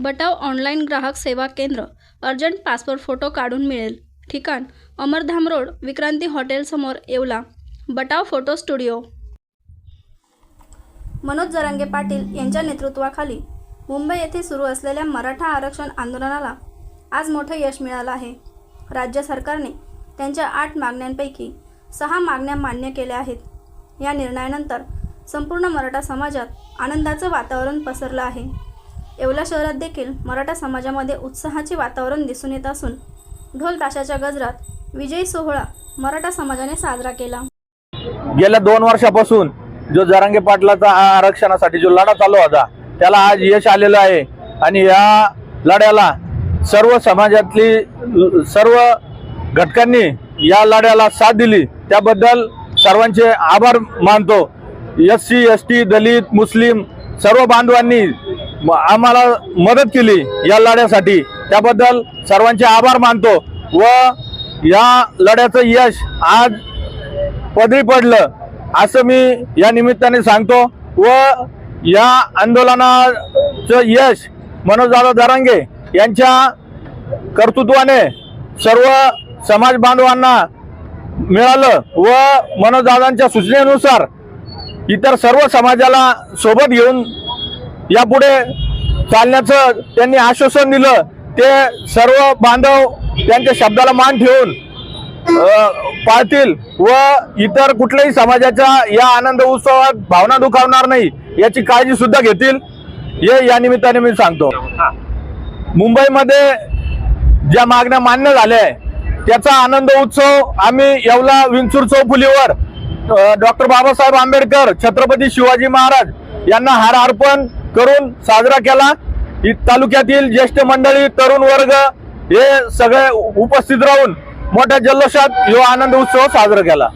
बटाव online ग्राहक सेवा केंद्र अर्जंट पासपोर्ट फोटो काढून मिळेल. ठिकाण अमरधाम रोड विक्रांती हॉटेलसमोर Yeola. Batav photo studio. Manoj Jarange Patil यांच्या नेतृत्वाखाली मुंबई येथे सुरू असलेल्या मराठा आरक्षण आंदोलनाला आज मोठं यश मिळालं आहे. राज्य सरकारने त्यांच्या आठ मागण्यांपैकी सहा मागण्या मान्य केल्या आहेत. या निर्णयानंतर संपूर्ण मराठा समाजात आनंदाचं वातावरण पसरलं आहे. येवला शहरात देखील मराठा समाजामध्ये उत्साहाचे वातावरण दिसून येत असून ढोल ताशाच्या गजरात विजयी सोहळा मराठा समाजाने साजरा केला. गेल्या दोन वर्षापासून जो जरांगे पाटलाचा आरक्षणासाठी जो लढा चालू होता त्याला आज यश आलेलं आहे. आणि या लढ्याला सर्व समाजातली सर्व घटकांनी या लढ्याला साथ दिली. त्याबद्दल सर्वांचे आभार मानतो. एस सी एस टी दलित मुस्लिम सर्व बांधवांनी आम्हाला मदत केली या लढ्यासाठी. त्याबद्दल सर्वांचे आभार मानतो व या लढ्याचं यश आज पदरी पडलं असं मी या निमित्ताने सांगतो व या आंदोलनाचं यश मनोजदादा दरांगे यांच्या कर्तृत्वाने सर्व समाज बांधवांना मिळालं व मनोजदादांच्या सूचनेनुसार इतर सर्व समाजाला सोबत घेऊन यापुढे चालण्याचं त्यांनी आश्वासन दिलं. ते सर्व बांधव त्यांच्या शब्दाला मान ठेवून पाळतील व इतर कुठल्याही समाजाच्या या आनंद उत्सवात भावना दुखावणार नाही याची काळजी सुद्धा घेतील. हे या निमित्ताने मी सांगतो. मुंबईमध्ये ज्या मागण्या मान्य झाल्या आहे त्याचा आनंद उत्सव आम्ही येवला विंचूर चौफुलीवर डॉक्टर बाबासाहेब आंबेडकर छत्रपती शिवाजी महाराज यांना हार अर्पण करून साजरा केला. इ- तालुक्यातील ज्येष्ठ मंडळी तरुण वर्ग हे सगळे उपस्थित राहून मोठ्या जल्लोषात हा आनंद उत्सव साजरा केला.